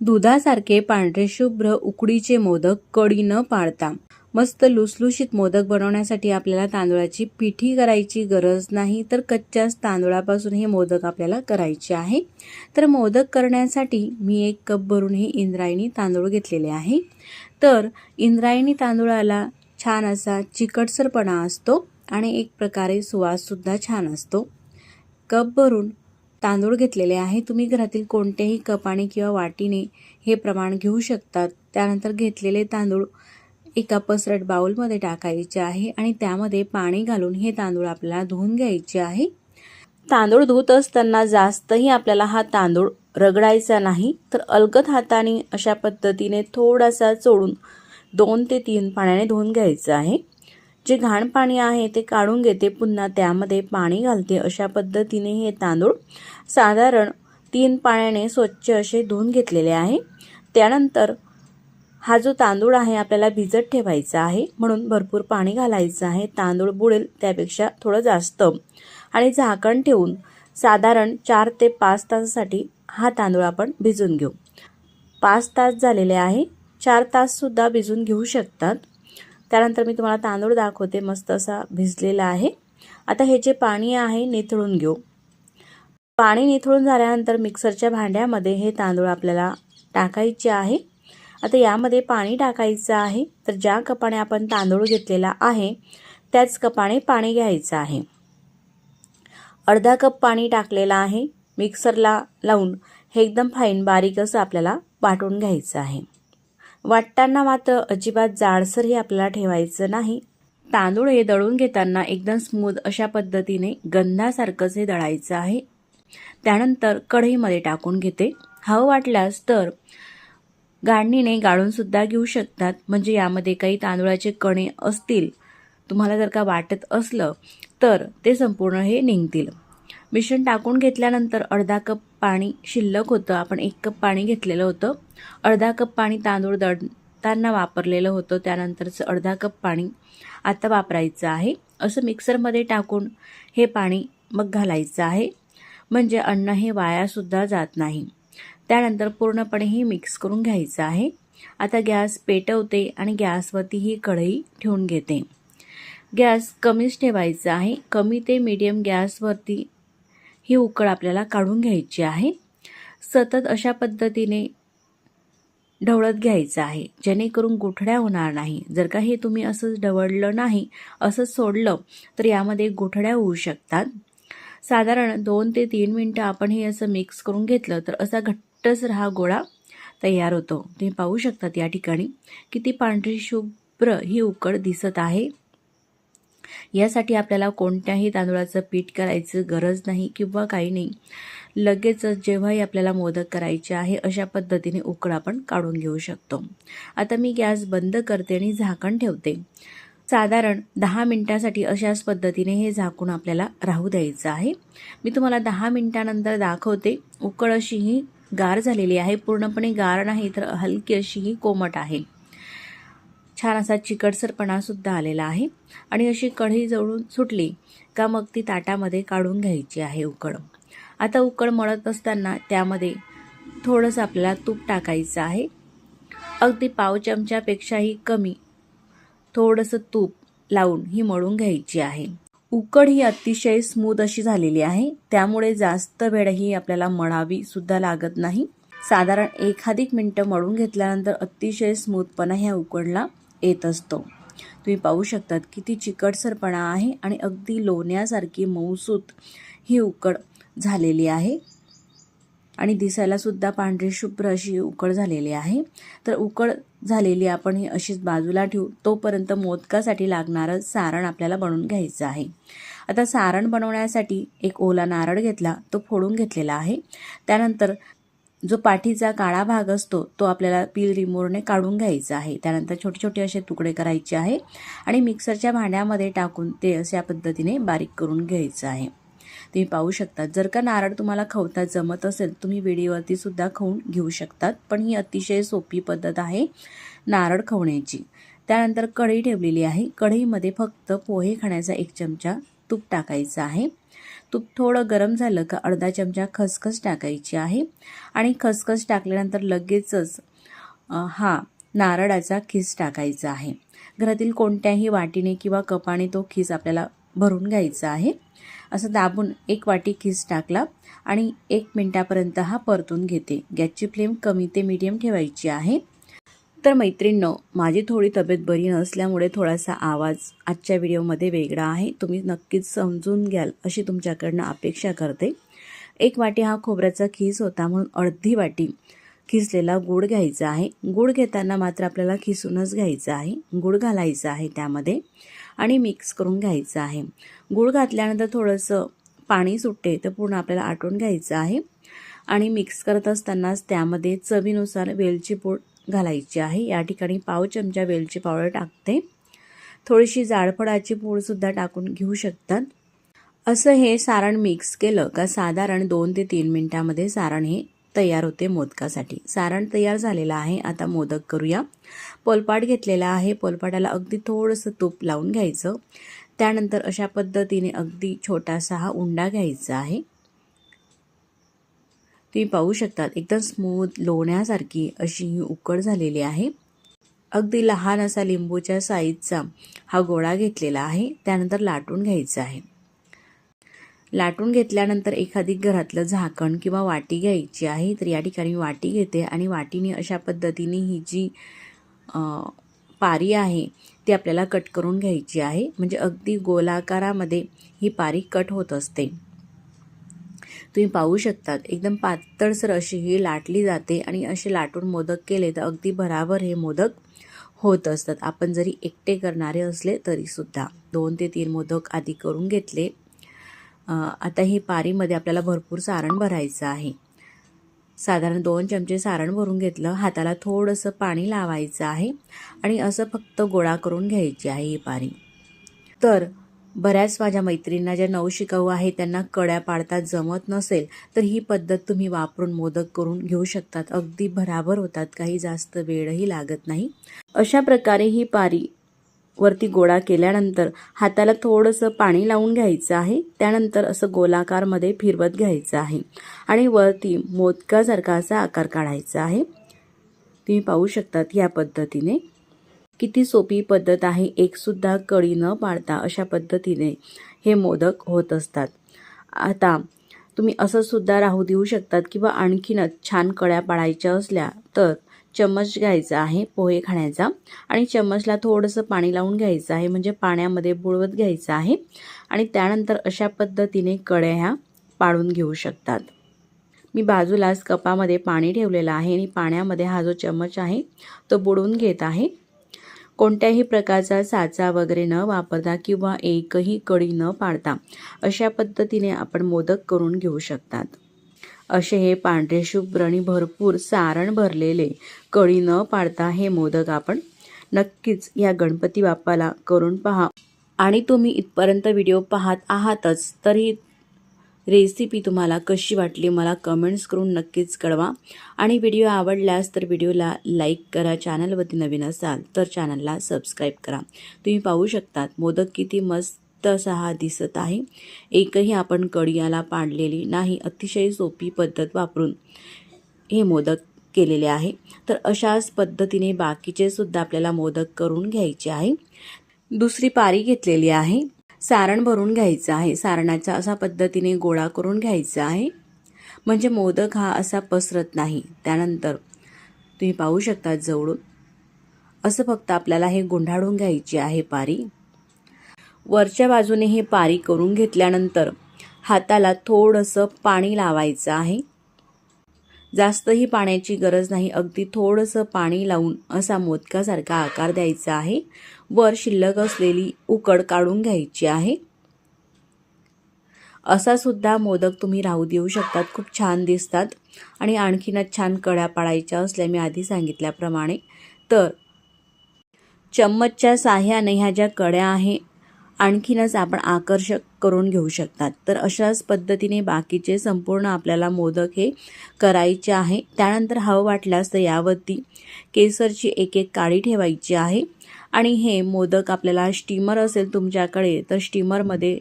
दुधासारखे पांढरे शुभ्र उकडीचे मोदक कडी न पाळता मस्त लुसलुशीत मोदक बनवण्यासाठी आपल्याला तांदूळाची पिठी करायची गरज नाही तर कच्च्याच तांदूळापासून हे मोदक आपल्याला करायचे आहे. तर मोदक करण्यासाठी मी एक कप भरून हे इंद्रायणी तांदूळ घेतलेले आहे. तर इंद्रायणी तांदूळाला छान असा चिकटसरपणा असतो आणि एक प्रकारे सुवाससुद्धा छान असतो. कप भरून तांदूळ घेतलेले आहे. तुम्ही घरातील कोणत्याही कपाने किंवा वाटीने हे प्रमाण घेऊ शकतात. त्यानंतर घेतलेले तांदूळ एका पसरट बाउलमध्ये टाकायचे आहे आणि त्यामध्ये पाणी घालून हे तांदूळ आपल्याला धुवून घ्यायचे आहे. तांदूळ धुत असताना जास्तही आपल्याला हा तांदूळ रगडायचा नाही. तर अलगद हाताने अशा पद्धतीने थोडासा चोळून दोन ते तीन पाण्याने धुवून घ्यायचं आहे. जे घाण पाणी आहे ते काढून घेते. पुन्हा त्यामध्ये पाणी घालते. अशा पद्धतीने हे तांदूळ साधारण तीन पाण्याने स्वच्छ असे धुवून घेतलेले आहे. त्यानंतर हा जो तांदूळ आहे आपल्याला भिजत ठेवायचा आहे. म्हणून भरपूर पाणी घालायचं आहे. तांदूळ बुडेल त्यापेक्षा थोडं जास्त. आणि झाकण ठेवून साधारण चार ते पाच तासासाठी हा तांदूळ आपण भिजून घेऊ. पाच तास झालेले आहे. चार ताससुद्धा भिजून घेऊ शकतात. त्यानंतर मी तुम्हाला तांदूळ दाखवते. मस्त असा भिजलेला आहे. आता हे जे पाणी आहे निथळून घेऊ. पाणी निथळून झाल्यानंतर मिक्सरच्या भांड्यामध्ये हे तांदूळ आपल्याला टाकायचे आहे. आता यामध्ये पाणी टाकायचं आहे. तर ज्या कपाने आपण तांदूळ घेतलेला आहे त्याच कपाने पाणी घ्यायचं आहे. अर्धा कप पाणी टाकलेलं आहे. मिक्सरला लावून हे एकदम फाईन बारीक असं आपल्याला वाटून घ्यायचं आहे. वाटताना मात्र अजिबात जाडसर हे आपल्याला ठेवायचं नाही. तांदूळ हे दळून घेताना एकदम स्मूद अशा पद्धतीने गंधासारखंच हे दळायचं आहे. त्यानंतर कढईमध्ये टाकून घेते. हवं वाटल्यास तर गाळणीने गाळूनसुद्धा घेऊ शकतात. म्हणजे यामध्ये काही तांदूळाचे कणे असतील तुम्हाला जर का वाटत असलं तर ते संपूर्ण हे निघतील. मिश्रण टाकून घेतल्यानंतर अर्धा कप पाणी शिल्लक होतं. आपण एक कप पाणी घेतलेलं होतं. अर्धा कप पाणी तांदूळ दळताना वापरलेलं होतं. त्यानंतरचं अर्धा कप पाणी आता वापरायचं आहे. असं मिक्सरमध्ये टाकून हे पाणी मग घालायचं आहे. म्हणजे अन्न हे वायासुद्धा जात नाही. त्यानंतर पूर्णपणे हे मिक्स करून घ्यायचं आहे. आता गॅस पेटवते आणि गॅसवरती ही कढई ठेवून घेते. गॅस कमीच ठेवायचा आहे. कमी ते मीडियम गॅसवरती ही उकळ आपल्याला काढून घ्यायची आहे. सतत अशा पद्धतीने ढवळत घ्यायचं आहे. जेणेकरून गुठड्या होणार नाही. जर का हे तुम्ही असंच ढवळलं नाही असंच सोडलं तर यामध्ये गुठड्या होऊ शकतात. साधारण दोन ते तीन मिनटं आपण हे असं मिक्स करून घेतलं तर असा घट्टसर हा गोळा तयार होतो. तुम्ही पाहू शकतात या ठिकाणी किती पांढरी शुभ्र ही उकड दिसत आहे. यासाठी आपल्याला कोणत्याही तांदूळाचं पीठ करायचं गरज नाही किंवा काही नाही. लगेचच जेव्हाही आपल्याला मोदक करायचे आहे अशा पद्धतीने उकड आपण काढून घेऊ शकतो. आता मी गॅस बंद करते आणि झाकण ठेवते. साधारण दहा मिनटासाठी अशाच पद्धतीने हे झाकून आपल्याला राहू द्यायचं आहे. मी तुम्हाला दहा मिनटानंतर दाखवते. उकळ अशी ही गार झालेली आहे. पूर्णपणे गार नाही तर हलकी अशी ही कोमट आहे. छान असा चिकटसरपणासुद्धा आलेला आहे. आणि अशी कढई जवळून सुटली का मग ती ताटामध्ये काढून घ्यायची आहे उकड आता उकड मळत असताना त्यामध्ये थोडंसं आपल्याला तूप टाकायचं आहे. अगदी पाव चमच्यापेक्षाही कमी थोडंसं तूप लावून ही मळून घ्यायची आहे. उकड ही अतिशय स्मूथ अशी झालेली आहे. त्यामुळे जास्त वेळ ही आपल्याला मळावी सुद्धा लागत नाही. साधारण एखादिक मिनटं मळून घेतल्यानंतर अतिशय स्मूथपणा ह्या उकडला येत असतो. तुम्ही पाहू शकतात किती चिकटसरपणा आहे आणि अगदी लोण्यासारखी मऊसूत ही उकड झालेली आहे. आणि दिसायला सुद्धा पांढरी शुभ्र अशी उकळ झालेली आहे. तर उकळ झालेली आपण ही अशीच बाजूला ठेवू. तोपर्यंत मोदकासाठी लागणारं सारण आपल्याला बनवून घ्यायचं आहे. आता सारण बनवण्यासाठी एक ओला नारळ घेतला तो फोडून घेतलेला आहे. त्यानंतर जो पाठीचा काळा भाग असतो तो आपल्याला पील रिमोरने काढून घ्यायचा आहे. त्यानंतर छोटे छोटे असे तुकडे करायचे आहे आणि मिक्सरच्या भांड्यामध्ये टाकून ते अशा पद्धतीने बारीक करून घ्यायचं आहे. तुम्ही पाहू शकता जर का नारळ तुम्हाला खवता जमत असेल तुम्ही वेडीवरती सुद्धा खाऊन घेऊ शकतात. पण ही अतिशय सोपी पद्धत आहे नारळ खवण्याची. त्यानंतर कढई ठेवलेली आहे. कढईमध्ये फक्त पोहे खाण्याचा एक चमचा तूप टाकायचं आहे. तूप थोडं गरम झालं का अर्धा चमचा खसखस टाकायची आहे. आणि खसखस टाकल्यानंतर लगेचच हा नारळाचा खीस टाकायचा आहे. घरातील कोणत्याही वाटीने किंवा कपाने तो खीस आपल्याला भरून घ्यायचा आहे. असं दाबून एक वाटी खीस टाकला आणि एक मिनटापर्यंत हा परतून घेते. गॅसची फ्लेम कमी ते मीडियम ठेवायची आहे. तर मैत्रिणींनो माझी थोडी तब्येत बरी नसल्यामुळे थोडासा आवाज आजच्या व्हिडिओमध्ये वेगळा आहे. तुम्ही नक्कीच समजून घ्याल अशी तुमच्याकडनं अपेक्षा करते. एक वाटी हा खोबऱ्याचा खीस होता म्हणून अर्धी वाटी खिसलेला गूळ घ्यायचा आहे. गूळ घेताना मात्र आपल्याला खिसूनच घ्यायचा आहे. गूळ घालायचा आहे त्यामध्ये. आणि मिक्स करून घ्यायचं आहे. गूळ घातल्यानंतर थोडंसं पाणी सुटते तर पूर्ण आपल्याला आटून घ्यायचं आहे. आणि मिक्स करत असतानाच त्यामध्ये चवीनुसार वेलची पूड घालायची आहे. या ठिकाणी पाव चमचा वेलची पावडर टाकते. थोडीशी जाडफळाची पूडसुद्धा टाकून घेऊ शकतात. असं हे सारण मिक्स केलं का साधारण दोन ते तीन मिनटामध्ये सारण हे तयार होते मोदकासाठी. सारण तयार झालेलं आहे. आता मोदक करूया. पोलपाट घेतलेला आहे. पोलपाटाला अगदी थोडंसं तूप लावून घ्यायचं. त्यानंतर अशा पद्धतीने अगदी छोटासा हा उंडा घ्यायचा आहे. तुम्ही पाहू शकतात एकदम स्मूथ लोण्यासारखी अशी ही उकड झालेली आहे. अगदी लहान असा लिंबूच्या साईजचा हा गोळा घेतलेला आहे. त्यानंतर लाटून घ्यायचा आहे. लाटून घेतल्यानंतर एखादी घरातलं झाकण किंवा वाटी घ्यायची आहे तर या ठिकाणी वाटी घेते. आणि वाटीने अशा पद्धतीने ही जी पारी आहे ती आपल्याला कट करून घ्यायची आहे. म्हणजे अगदी गोलाकारामध्ये ही पारी कट होत असते. तुम्ही पाहू शकतात एकदम पातळसर अशी ही लाटली जाते. आणि असे लाटून मोदक केले तर अगदी भराभर हे मोदक होत असतात. आपण जरी एकटे करणारे असले तरीसुद्धा दोन ते तीन मोदक आधी करून घेतले. आता ही पारीमध्ये आपल्याला भरपूर सारण भरायचं आहे. साधारण दोन चमचे सारण भरून घेतलं हाताला थोडंसं पाणी लावायचं आहे आणि असं फक्त गोळा करून घ्यायची आहे ही पारी. तर बऱ्याच माझ्या मैत्रिणींना ज्या नवशिकाऊ आहे त्यांना कड्या पाडतात जमत नसेल तर ही पद्धत तुम्ही वापरून मोदक करून घेऊ शकतात. अगदी भराभर होतात काही जास्त वेळही लागत नाही. अशा प्रकारे ही पारी वरती गोळा केल्यानंतर हाताला थोडंसं पाणी लावून घ्यायचं आहे. त्यानंतर असं गोलाकारमध्ये फिरवत घ्यायचं आहे. आणि वरती मोदकासारखा असा आकार काढायचा आहे. तुम्ही पाहू शकतात या पद्धतीने. किती सोपी पद्धत आहे. एकसुद्धा कळी न पाळता अशा पद्धतीने हे मोदक होत असतात. आता तुम्ही असंसुद्धा राहू देऊ शकतात किंवा आणखीनच छान कळ्या पाळायच्या असल्या तर चम्मच घ्यायचा आहे पोहे खाण्याचा. आणि चम्मचला थोडंसं पाणी लावून घ्यायचं आहे म्हणजे पाण्यामध्ये बुडवत घ्यायचं आहे. आणि त्यानंतर अशा पद्धतीने कड्या ह्या पाडून घेऊ शकतात. मी बाजूलाच कपामध्ये पाणी ठेवलेलं आहे आणि पाण्यामध्ये हा जो चम्मच आहे तो बुडवून घेत आहे. कोणत्याही प्रकारचा साचा वगैरे न वापरता किंवा एकही कडी न पाडता अशा पद्धतीने आपण मोदक करून घेऊ शकतात. असे हे पांढरे शुभ्र आणि भरपूर सारण भरलेले कळी न पाडता हे मोदक आपण नक्कीच या गणपती बाप्पाला करून पहा. आणि तुम्ही इथपर्यंत व्हिडिओ पाहत आहातच तरी रेसिपी तुम्हाला कशी वाटली मला कमेंट्स करून नक्कीच कळवा. आणि व्हिडिओ आवडल्यास तर व्हिडिओला लाईक करा चॅनलवरती नवीन असाल तर चॅनलला सबस्क्राईब करा. तुम्ही पाहू शकतात मोदक किती मस्त असा हा दिसत आहे. एकही आपण कडियाला पाडलेली नाही. अतिशय सोपी पद्धत वापरून हे मोदक केलेले आहे. तर अशाच पद्धतीने बाकीचे सुद्धा आपल्याला मोदक करून घ्यायचे आहे. दुसरी पारी घेतलेली आहे. सारण भरून घ्यायचं आहे. सारणाचा असा पद्धतीने गोळा करून घ्यायचा आहे. म्हणजे मोदक हा असा पसरत नाही. त्यानंतर तुम्ही पाहू शकता जवळून. असं फक्त आपल्याला हे गुंढाळून घ्यायची आहे पारी. वरच्या बाजूने हे पारी करून घेतल्यानंतर हाताला थोडंसं पाणी लावायचं आहे. जास्तही पाण्याची गरज नाही अगदी थोडंसं पाणी लावून असा मोदकासारखा आकार द्यायचा आहे. वर शिल्लक असलेली उकड काढून घ्यायची आहे. असा सुद्धा मोदक तुम्ही राहू देऊ शकतात खूप छान दिसतात. आणि आणखीनच छान कड्या पाडायच्या असल्या मी आधी सांगितल्याप्रमाणे. तर चम्मचच्या साह्याने ह्या ज्या कड्या आहे आणखीनच आपण आकर्षक करून घेऊ शकतात. तर अशाच पद्धतीने बाकीचे संपूर्ण आपल्याला मोदक हे करायचे आहे. त्यानंतर हवं वाटल्यास तर यावरती केसरची एक एक काळी ठेवायची आहे. आणि हे मोदक आपल्याला स्टीमर असेल तुमच्याकडे तर स्टीमरमध्ये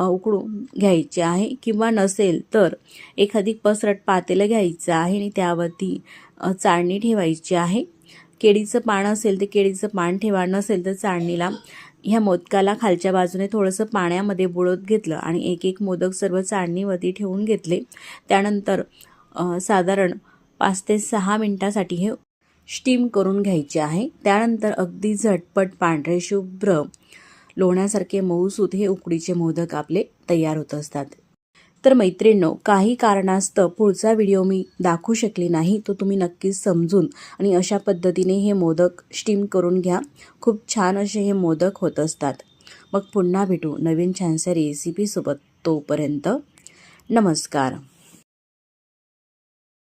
उकडून घ्यायचे आहे. किंवा नसेल तर एखादी पसरट पातेलं घ्यायचं आहे आणि त्यावरती चाळणी ठेवायची आहे. केळीचं पान असेल तर केळीचं पान ठेवा नसेल तर चाळणीला ह्या मोदकाला खालच्या बाजूने थोडंसं पाण्यामध्ये बुडवत घेतलं आणि एक एक मोदक सर्व चाळणीवरती ठेवून घेतले. त्यानंतर साधारण पाच ते सहा मिनटासाठी हे स्टीम करून घ्यायचे आहे. त्यानंतर अगदी झटपट पांढरे शुभ्र लोण्यासारखे मऊसूत हे उकडीचे मोदक आपले तयार होत असतात. तर मैत्रिणींनो काही कारणास्तव पुढचा व्हिडिओ मी दाखवू शकले नाही तो तुम्ही नक्कीच समजून आणि अशा पद्धतीने हे मोदक स्टीम करून घ्या. खूप छान असे हे मोदक होत असतात. मग पुन्हा भेटू नवीन छानशा रेसिपीसोबत तोपर्यंत. नमस्कार.